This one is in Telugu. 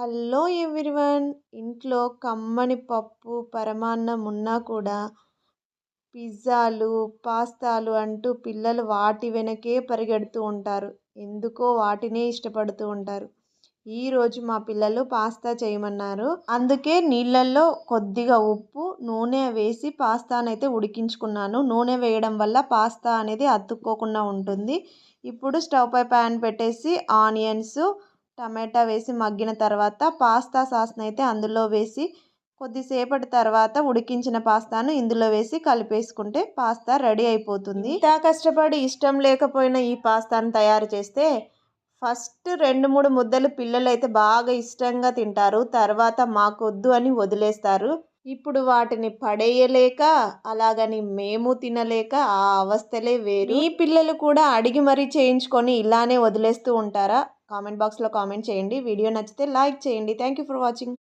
Hello everyone. ఇంట్లో కమ్మని పప్పు పరమాన్నం ఉన్నా కూడా పిజ్జాలు పాస్తాలు అంటూ పిల్లలు వాటి వెనకే పరిగెడుతూ ఉంటారు. ఎందుకో వాటినే ఇష్టపడుతూ ఉంటారు. ఈరోజు మా పిల్లలు పాస్తా చేయమన్నారు. అందుకే నీళ్ళల్లో కొద్దిగా ఉప్పు నూనె వేసి పాస్తానైతే ఉడికించుకున్నాను. నూనె వేయడం వల్ల పాస్తా అనేది అతుక్కోకుండా ఉంటుంది. ఇప్పుడు స్టవ్ పై ప్యాన్ పెట్టేసి ఆనియన్స్ టమాటా వేసి మగ్గిన తర్వాత పాస్తా సాస్ని అయితే అందులో వేసి కొద్దిసేపటి తర్వాత ఉడికించిన పాస్తాను ఇందులో వేసి కలిపేసుకుంటే పాస్తా రెడీ అయిపోతుంది. ఇంత కష్టపడి ఇష్టం లేకపోయినా ఈ పాస్తాను తయారు చేస్తే ఫస్ట్ రెండు మూడు ముద్దలు పిల్లలు అయితే బాగా ఇష్టంగా తింటారు తర్వాత మాకొద్దు అని వదిలేస్తారు. ఇప్పుడు వాటిని పడేయలేక అలాగని మేము తినలేక ఆ అవస్థలే వేరు. ఈ పిల్లలు కూడా అడిగి మరీ చేయించుకొని ఇలానే వదిలేస్తూ ఉంటారా? కామెంట్ బాక్స్లో కామెంట్ చేయండి. వీడియో నచ్చితే లైక్ చేయండి. Thank you for watching.